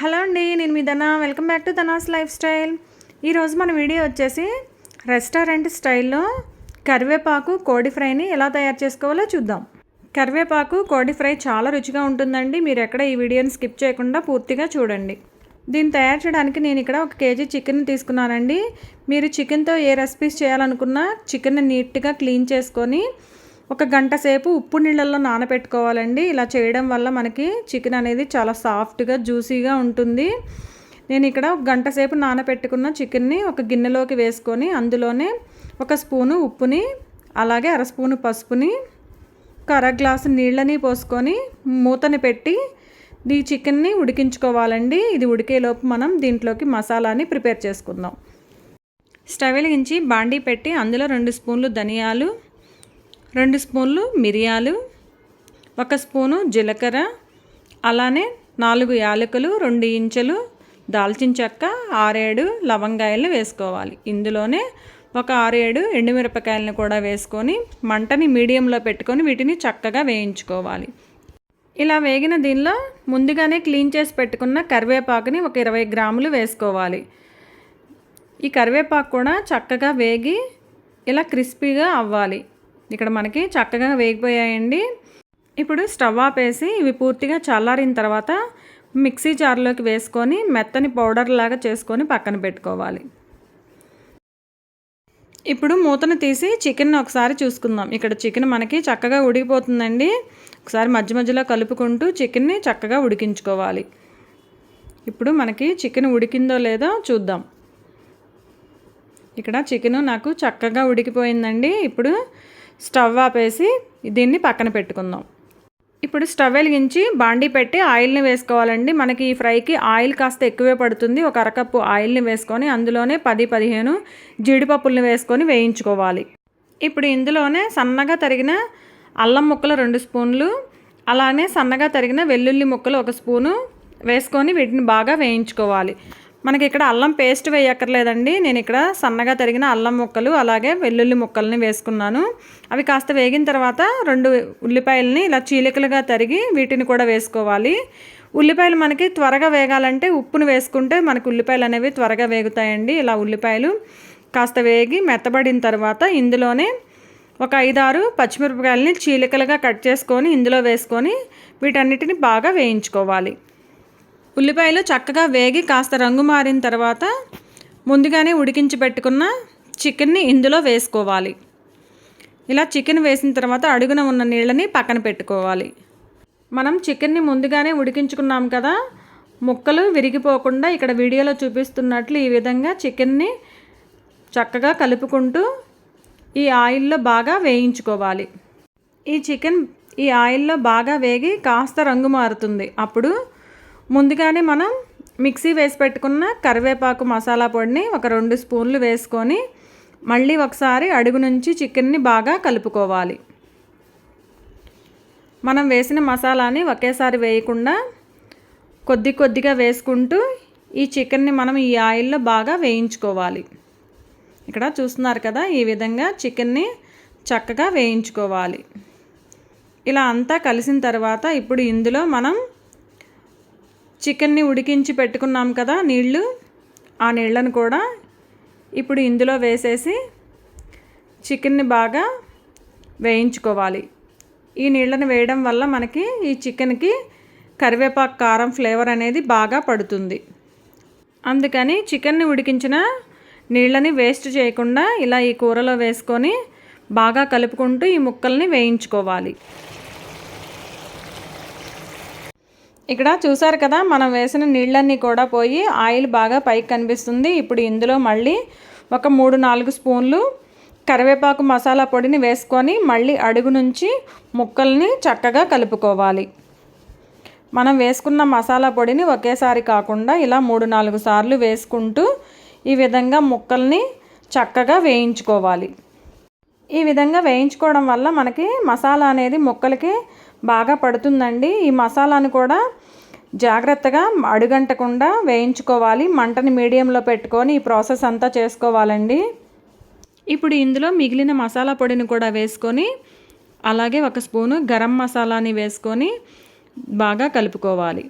Hello అండి నేను మీ Dhana. Welcome back to Dhana's lifestyle. ఈరోజు మన వీడియో వచ్చేసి రెస్టారెంట్ స్టైల్లో కరివేపాకు కోడి ఫ్రైని ఎలా తయారు చేసుకోవాలో చూద్దాం. కరివేపాకు కోడి ఫ్రై చాలా రుచిగా ఉంటుందండి. మీరు ఎక్కడ ఈ వీడియోని స్కిప్ చేయకుండా పూర్తిగా చూడండి. దీన్ని తయారు చేయడానికి నేను ఇక్కడ ఒక కేజీ చికెన్ తీసుకున్నానండి. మీరు చికెన్తో ఏ రెసిపీస్ చేయాలనుకున్నా చికెన్ నీట్గా క్లీన్ చేసుకొని ఒక గంట సేపు ఉప్పు నీళ్ళల్లో నానబెట్టుకోవాలండి ఇలా చేయడం వల్ల మనకి చికెన్ అనేది చాలా సాఫ్ట్గా జ్యూసీగా ఉంటుంది. నేను ఇక్కడ ఒక గంట సేపు నానబెట్టుకున్న చికెన్ని ఒక గిన్నెలోకి వేసుకొని అందులోనే ఒక స్పూను ఉప్పుని అలాగే అర స్పూను పసుపుని ఒక అర గ్లాసు నీళ్ళని పోసుకొని మూతని పెట్టి ఈ చికెన్ని ఉడికించుకోవాలండి. ఇది ఉడికేలోపు మనం దీంట్లోకి మసాలాని ప్రిపేర్ చేసుకుందాం. స్టవ్ వెలిగించి బాండీ పెట్టి అందులో రెండు స్పూన్లు ధనియాలు రెండు స్పూన్లు మిరియాలు ఒక స్పూను జీలకర్ర అలానే నాలుగు యాలకులు రెండు ఇంచులు దాల్చిన చెక్క ఆరేడు లవంగాయలు వేసుకోవాలి. ఇందులోనే ఒక ఆరేడు ఎండుమిరపకాయలను కూడా వేసుకొని మంటని మీడియంలో పెట్టుకొని వీటిని చక్కగా వేయించుకోవాలి. ఇలా వేగిన దీనిలో ముందుగానే క్లీన్ చేసి పెట్టుకున్న కరివేపాకుని ఒక ఇరవై గ్రాములు వేసుకోవాలి. ఈ కరివేపాకు కూడా చక్కగా వేగి ఇలా క్రిస్పీగా అవ్వాలి. ఇక్కడ మనకి చక్కగా వేగిపోయాయండి. ఇప్పుడు స్టవ్ ఆపేసి ఇవి పూర్తిగా చల్లారిన తర్వాత మిక్సీ జార్లోకి వేసుకొని మెత్తని పౌడర్ లాగా చేసుకొని పక్కన పెట్టుకోవాలి. ఇప్పుడు మూతను తీసి చికెన్ ఒకసారి చూసుకుందాం. ఇక్కడ చికెన్ మనకి చక్కగా ఉడికిపోతుందండి. ఒకసారి మధ్య మధ్యలో కలుపుకుంటూ చికెన్ని చక్కగా ఉడికించుకోవాలి. ఇప్పుడు మనకి చికెన్ ఉడికిందో లేదో చూద్దాం. ఇక్కడ చికెన్ నాకు చక్కగా ఉడికిపోయిందండి. ఇప్పుడు స్టవ్ ఆపేసి దీన్ని పక్కన పెట్టుకుందాం. ఇప్పుడు స్టవ్ వెలిగించి బాండీ పెట్టి ఆయిల్ని వేసుకోవాలండి. మనకి ఈ ఫ్రైకి ఆయిల్ కాస్త ఎక్కువే పడుతుంది. ఒక అరకప్పు ఆయిల్ని వేసుకొని అందులోనే పది పదిహేను జీడిపప్పుల్ని వేసుకొని వేయించుకోవాలి. ఇప్పుడు ఇందులోనే సన్నగా తరిగిన అల్లం ముక్కలు రెండు స్పూన్లు అలానే సన్నగా తరిగిన వెల్లుల్లి ముక్కలు ఒక స్పూను వేసుకొని వీటిని బాగా వేయించుకోవాలి. మనకి ఇక్కడ అల్లం పేస్ట్ వేయక్కర్లేదండి. నేను ఇక్కడ సన్నగా తరిగిన అల్లం ముక్కలు అలాగే వెల్లుల్లి ముక్కల్ని వేసుకున్నాను. అవి కాస్త వేగిన తర్వాత రెండు ఉల్లిపాయలని ఇలా చీలికలుగా తరిగి వీటిని కూడా వేసుకోవాలి. ఉల్లిపాయలు మనకి త్వరగా వేగాలంటే ఉప్పును వేసుకుంటే మనకి ఉల్లిపాయలు అనేవి త్వరగా వేగుతాయండి. ఇలా ఉల్లిపాయలు కాస్త వేగి మెత్తబడిన తర్వాత ఇందులోనే ఒక ఐదారు పచ్చిమిరపకాయలని చీలికలుగా కట్ చేసుకొని ఇందులో వేసుకొని వీటన్నిటిని బాగా వేయించుకోవాలి. ఉల్లిపాయలు చక్కగా వేగి కాస్త రంగు మారిన తర్వాత ముందుగానే ఉడికించి పెట్టుకున్న చికెన్ని ఇందులో వేసుకోవాలి. ఇలా చికెన్ వేసిన తర్వాత అడుగున ఉన్న నీళ్ళని పక్కన పెట్టుకోవాలి. మనం చికెన్ని ముందుగానే ఉడికించుకున్నాం కదా ముక్కలు విరిగిపోకుండా ఇక్కడ వీడియోలో చూపిస్తున్నట్లు ఈ విధంగా చికెన్ని చక్కగా కలుపుకుంటూ ఈ ఆయిల్లో బాగా వేయించుకోవాలి. ఈ చికెన్ ఈ ఆయిల్లో బాగా వేగి కాస్త రంగు మారుతుంది. అప్పుడు ముందుగానే మనం మిక్సీ వేసి పెట్టుకున్న కరివేపాకు మసాలా పొడిని ఒక రెండు స్పూన్లు వేసుకొని మళ్ళీ ఒకసారి అడుగు నుంచి చికెన్ని బాగా కలుపుకోవాలి. మనం వేసిన మసాలాని ఒకేసారి వేయకుండా కొద్ది కొద్దిగా వేసుకుంటూ ఈ చికెన్ని మనం ఈ ఆయిల్లో బాగా వేయించుకోవాలి. ఇక్కడ చూస్తున్నారు కదా ఈ విధంగా చికెన్ని చక్కగా వేయించుకోవాలి. ఇలా అంతా కలిసిన తర్వాత ఇప్పుడు ఇందులో మనం చికెన్ని ఉడికించి పెట్టుకున్నాం కదా నీళ్ళు ఆ నీళ్ళను కూడా ఇప్పుడు ఇందులో వేసేసి చికెన్ని బాగా వేయించుకోవాలి. ఈ నీళ్ళని వేయడం వల్ల మనకి ఈ చికెన్కి కరివేపాకు కారం ఫ్లేవర్ అనేది బాగా పడుతుంది. అందుకని చికెన్ని ఉడికించిన నీళ్ళని వేస్ట్ చేయకుండా ఇలా ఈ కూరలో వేసుకొని బాగా కలుపుకుంటూ ఈ ముక్కల్ని వేయించుకోవాలి. ఇక్కడ చూసారు కదా మనం వేసిన నీళ్ళన్నీ కూడా పోయి ఆయిల్ బాగా పైకి కనిపిస్తుంది. ఇప్పుడు ఇందులో మళ్ళీ ఒక మూడు నాలుగు స్పూన్లు కరివేపాకు మసాలా పొడిని వేసుకొని మళ్ళీ అడుగు నుంచి ముక్కల్ని చక్కగా కలుపుకోవాలి. మనం వేసుకున్న మసాలా పొడిని ఒకేసారి కాకుండా ఇలా మూడు నాలుగు సార్లు వేసుకుంటూ ఈ విధంగా ముక్కల్ని చక్కగా వేయించుకోవాలి. ఈ విధంగా వేయించుకోవడం వల్ల మనకి మసాలా అనేది ముక్కలకి బాగా పడుతుందండి. ఈ మసాలాను కూడా జాగ్రత్తగా అడుగంటకుండా వేయించుకోవాలి. మంటని మీడియంలో పెట్టుకొని ఈ ప్రాసెస్ అంతా చేసుకోవాలండి. ఇప్పుడు ఇందులో మిగిలిన మసాలా పొడిని కూడా వేసుకొని అలాగే ఒక స్పూను గరం మసాలాని వేసుకొని బాగా కలుపుకోవాలి.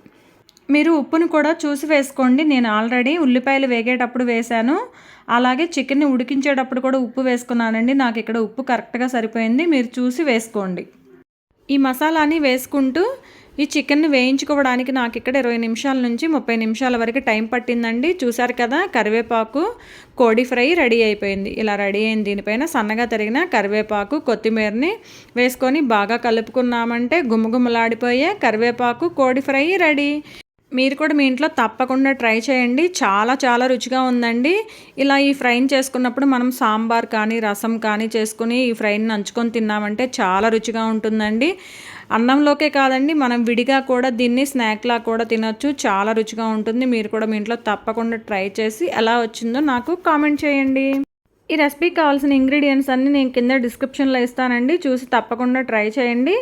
మీరు ఉప్పును కూడా చూసి వేసుకోండి. నేను ఆల్రెడీ ఉల్లిపాయలు వేగేటప్పుడు వేశాను. అలాగే చికెన్ని ఉడికించేటప్పుడు కూడా ఉప్పు వేసుకున్నానండి. నాకు ఇక్కడ ఉప్పు కరెక్ట్గా సరిపోయింది. మీరు చూసి వేసుకోండి. ఈ మసాలాని వేసుకుంటూ ఈ చికెన్ని వేయించుకోవడానికి నాకు ఇక్కడ ఇరవై నిమిషాల నుంచి ముప్పై నిమిషాల వరకు టైం పట్టిందండి. చూసారు కదా కరివేపాకు కోడి ఫ్రై రెడీ అయిపోయింది. ఇలా రెడీ అయింది దీనిపైన సన్నగా తరిగిన కరివేపాకు కొత్తిమీరని వేసుకొని బాగా కలుపుకున్నామంటే గుమ్మగుమ్మలాడిపోయే కరివేపాకు కోడి ఫ్రై రెడీ. మీరు కూడా మీ ఇంట్లో తప్పకుండా ట్రై చేయండి. చాలా చాలా రుచిగా ఉందండి. ఇలా ఈ ఫ్రైని చేసుకున్నప్పుడు మనం సాంబార్ కానీ రసం కానీ చేసుకుని ఈ ఫ్రైని నంచుకొని తిన్నామంటే చాలా రుచిగా ఉంటుందండి. అన్నంలోకే కాదండి మనం విడిగా కూడా దీన్ని స్నాక్లా కూడా తినొచ్చు. చాలా రుచిగా ఉంటుంది. మీరు కూడా మీ ఇంట్లో తప్పకుండా ట్రై చేసి ఎలా వచ్చిందో నాకు కామెంట్ చేయండి. ఈ రెసిపీకి కావాల్సిన ఇంగ్రీడియంట్స్ అన్నీ నేను కింద డిస్క్రిప్షన్లో ఇస్తానండి. చూసి తప్పకుండా ట్రై చేయండి.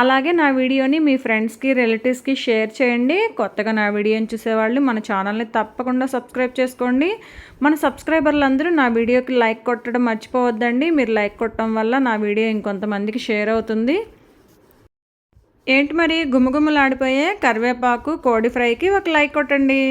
అలాగే నా వీడియోని మీ ఫ్రెండ్స్కి రిలేటివ్స్కి షేర్ చేయండి. కొత్తగా నా వీడియోని చూసేవాళ్ళు మన ఛానల్ని తప్పకుండా సబ్స్క్రైబ్ చేసుకోండి. మన సబ్స్క్రైబర్లు అందరూ నా వీడియోకి లైక్ కొట్టడం మర్చిపోవద్దండి. మీరు లైక్ కొట్టడం వల్ల నా వీడియో ఇంకొంతమందికి షేర్ అవుతుంది. ఏంటి మరి గుమగుమలాడిపోయే కరివేపాకు కోడి ఫ్రైకి ఒక లైక్ కొట్టండి.